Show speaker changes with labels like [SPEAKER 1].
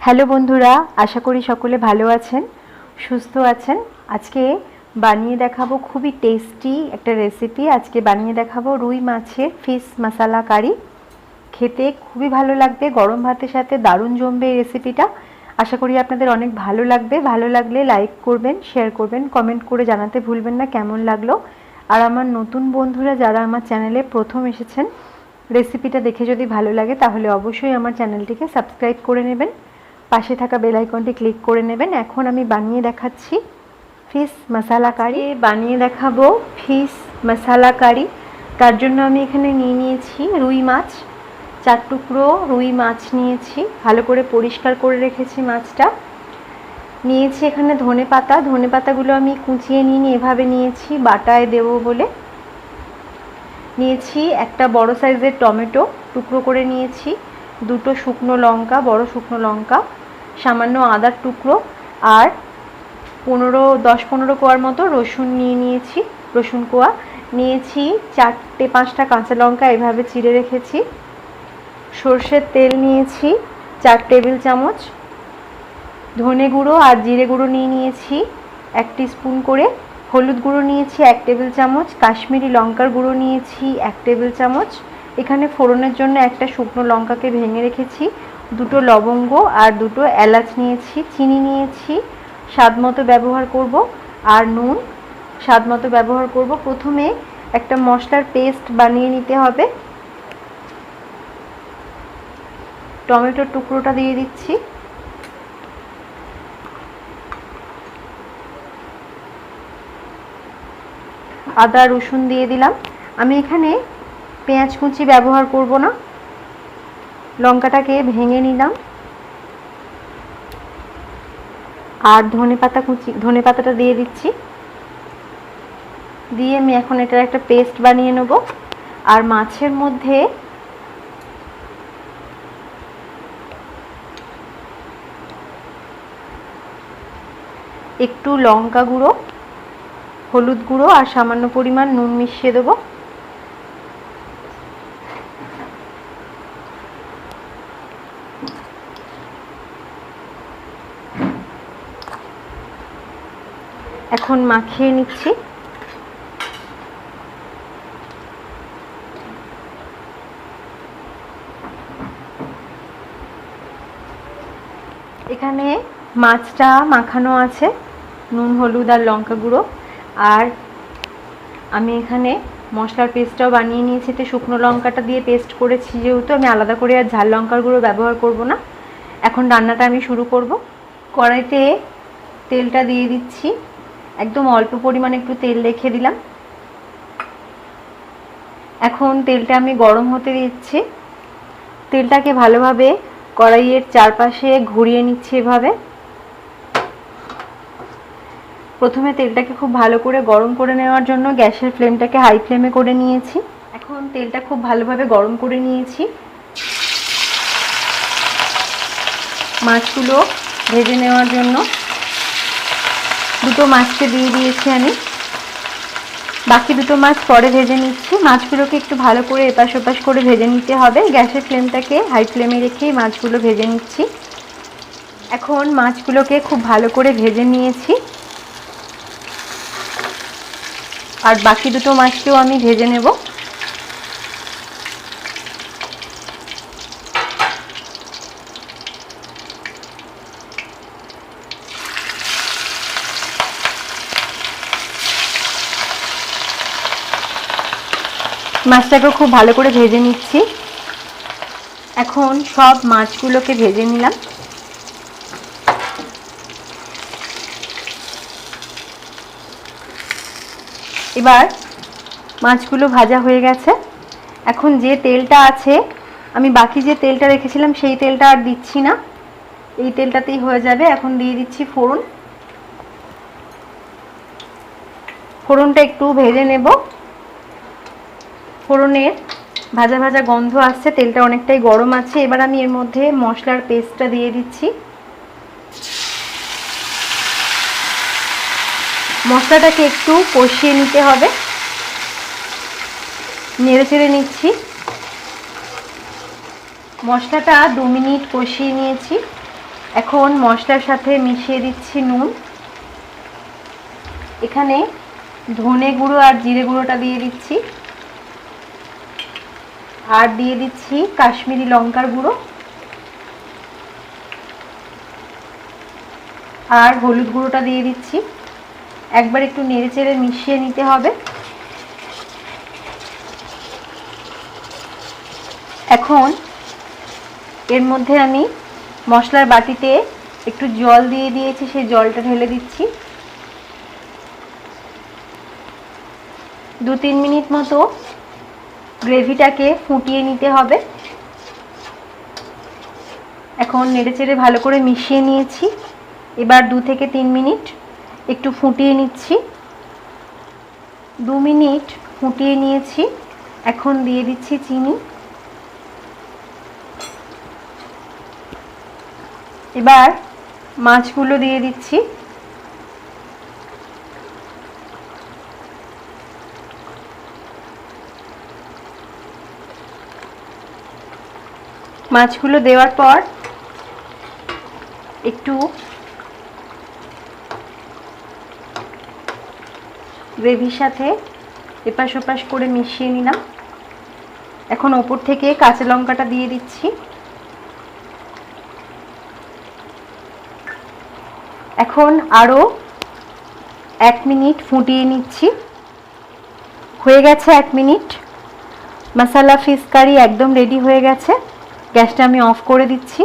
[SPEAKER 1] Hello বন্ধুরা, আশা করি সকলে ভালো আছেন, সুস্থ আছেন। আজকে বানিয়ে দেখাবো খুবই টেস্টি একটা রেসিপি আজকে বানিয়ে দেখাবো রুই মাছের ফিশ মশালা কারি খেতে খুবই ভালো লাগবে, গরম ভাতের সাথে দারুণ জমবে এই রেসিপিটা আশা করি আপনাদের অনেক ভালো লাগবে। ভালো লাগলে লাইক করবেন শেয়ার করবেন কমেন্ট করে জানাতে ভুলবেন না, কেমন লাগল। আর আমার নতুন বন্ধুরা যারা আমার চ্যানেলে প্রথম এসেছেন রেসিপিটা দেখে যদি ভালো লাগে, তাহলে অবশ্যই আমার চ্যানেলটিকে সাবস্ক্রাইব করে নেবেন। পাশে থাকা বেল আইকনটি ক্লিক করে নেবেন। এখন আমি বানিয়ে দেখাচ্ছি ফিশ মশালা কারি বানিয়ে দেখাবো ফিশ মশালা কারি তার জন্য আমি এখানে নিয়ে নিয়েছি রুই মাছ, চার টুকরো রুই মাছ নিয়েছি। ভালো করে পরিষ্কার করে রেখেছি মাছটা। নিয়েছি এখানে ধনে পাতা। ধনে পাতাগুলো আমি কুচিয়ে নিয়ে এভাবে নিয়েছি, বাটায় দেবো বলে। নিয়েছি একটা বড় সাইজের টমেটো। টুকরো করে নিয়েছি। দুটো শুকনো লঙ্কা, বড় শুকনো লঙ্কা। সামান্য আদার টুকরো আর পনেরো, দশ, পনেরো কোয়ার মতো রসুন নিয়ে নিয়েছি, রসুন কোয়া। নিয়েছি চারটে, পাঁচটা কাঁচা লঙ্কা, এভাবে চিড়ে রেখেছি। সর্ষের তেল নিয়েছি চার টেবিল চামচ। ধনে গুঁড়ো আর জিরে গুঁড়ো নিয়ে নিয়েছি এক স্পুন করে। হলুদ গুঁড়ো নিয়েছি এক টেবিল চামচ। কাশ্মীরি লঙ্কার গুঁড়ো নিয়েছি এক টেবিল চামচ। এখানে ফোড়নের জন্য একটা শুকনো লঙ্কাকে ভেঙে রেখেছি। দুটো লবঙ্গ আর দুটো এলাচ নিয়েছি, চিনি নিয়েছি, স্বাদ মতো ব্যবহার করব আর নুন, স্বাদ মতো ব্যবহার করব। প্রথমে একটা মশলার পেস্ট বানিয়ে নিতে হবে। টমেটোর টুকরোটা দিয়ে দিচ্ছি। আদা, রসুন দিয়ে দিলাম। আমি এখানে পেঁয়াজ কুচি ব্যবহার করব না। লঙ্কাটাকে ভেঙে নিলাম। আর ধনে পাতা কুচি, ধনে পাতাটা দিয়ে দিচ্ছি। দিয়ে আমি এখন এটার একটা পেস্ট বানিয়ে নেব। আর মাছের মধ্যে একটু লঙ্কা গুঁড়ো, হলুদ গুঁড়ো আর সামান্য পরিমাণ নুন মিশিয়ে দেবো। এখন মাখিয়ে নিচ্ছি। এখানে মাছটা মাখানো আছে, নুন, হলুদ আর লঙ্কা গুঁড়ো। আর আমি এখানে মশলার পেস্টটাও বানিয়ে নিয়েছি। তো শুকনো লঙ্কাটা দিয়ে পেস্ট করেছি যেহেতু, আমি আলাদা করে আর ঝাল লঙ্কার গুঁড়ো ব্যবহার করব না। এখন রান্নাটা আমি শুরু করব। কড়াইতে তেলটা দিয়ে দিচ্ছি। একদম অল্প পরিমাণে একটু তেল রেখে দিলাম। এখন তেলটা আমি গরম হতে দিচ্ছি। তেলটাকে ভালোভাবে কড়াইয়ের চারপাশে ঘুরিয়ে নিচ্ছি এভাবে। প্রথমে তেলটাকে খুব ভালো করে গরম করে নেওয়ার জন্য গ্যাসের ফ্লেমটাকে হাই ফ্লেমে করে নিয়েছি। এখন তেলটা খুব ভালোভাবে গরম করে নিয়েছি। মাছগুলো ভেজে নেওয়ার জন্য দুটো মাছকে দিয়ে দিয়েছি আমি। বাকি দুটো মাছ পরে ভেজে নিচ্ছি। মাছগুলোকে একটু ভালো করে এপাশ ওপাশ করে ভেজে নিতে হবে। গ্যাসের ফ্লেমটাকে হাই ফ্লেমে রেখেই মাছগুলো ভেজে নিচ্ছি। এখন মাছগুলোকে খুব ভালো করে ভেজে নিয়েছি। আর বাকি দুটো মাছকেও আমি ভেজে নেব। মাছটাকেও খুব ভালো করে ভেজে নিচ্ছি। এখন সব মাছগুলোকে ভেজে নিলাম। এবার মাছগুলো ভাজা হয়ে গেছে। এখন যে তেলটা আছে, আমি বাকি যে তেলটা রেখেছিলাম সেই তেলটা আর দিচ্ছি না। এই তেলটাতেই হয়ে যাবে। এখন দিয়ে দিচ্ছি ফোড়ন। ফোড়নটা একটু ভেজে নেব। ফোড়নের ভাজা ভাজা গন্ধ আসছে, তেলটা অনেকটাই গরম আছে। এবার আমি এর মধ্যে মশলার পেস্টটা দিয়ে দিচ্ছি। মশলাটাকে একটু কষিয়ে নিতে হবে। নেড়ে চেড়ে নিচ্ছি। মশলাটা দু মিনিট কষিয়ে নিয়েছি। এখন মশলার সাথে মিশিয়ে দিচ্ছি নুন। এখানে ধনে গুঁড়ো আর জিরে গুঁড়োটা দিয়ে দিচ্ছি। আর দিয়ে দিচ্ছি কাশ্মীরি লঙ্কার গুঁড়ো আর হলুদ গুঁড়োটা দিয়ে দিচ্ছি। একবার একটু নেড়ে চেড়ে মিশিয়ে নিতে হবে। এখন এর মধ্যে আমি মশলার বাটিতে একটু জল দিয়ে দিয়েছি, সেই জলটা ঢেলে দিচ্ছি। দু তিন মিনিট মতো গ্রেভিটাকে ফুটিয়ে নিতে হবে। এখন নেড়েচেড়ে ভালো করে মিশিয়ে নিয়েছি। এবার দু থেকে তিন মিনিট একটু ফুটিয়ে নিচ্ছি। দু মিনিট ফুটিয়ে নিয়েছি। এখন দিয়ে দিচ্ছি চিনি। এবার মাছগুলো দিয়ে দিচ্ছি। মাছগুলো দেওয়ার পর একটু গ্রেভির সাথে এপাশ ওপাশ করে মিশিয়ে নিলাম। এখন ওপর থেকে কাঁচা লঙ্কাটা দিয়ে দিচ্ছি। এখন আরও এক মিনিট ফুটিয়ে নিচ্ছি। হয়ে গেছে এক মিনিট। মশালা, ফিশ কারি একদম রেডি হয়ে গেছে। গ্যাসটা আমি অফ করে দিচ্ছি।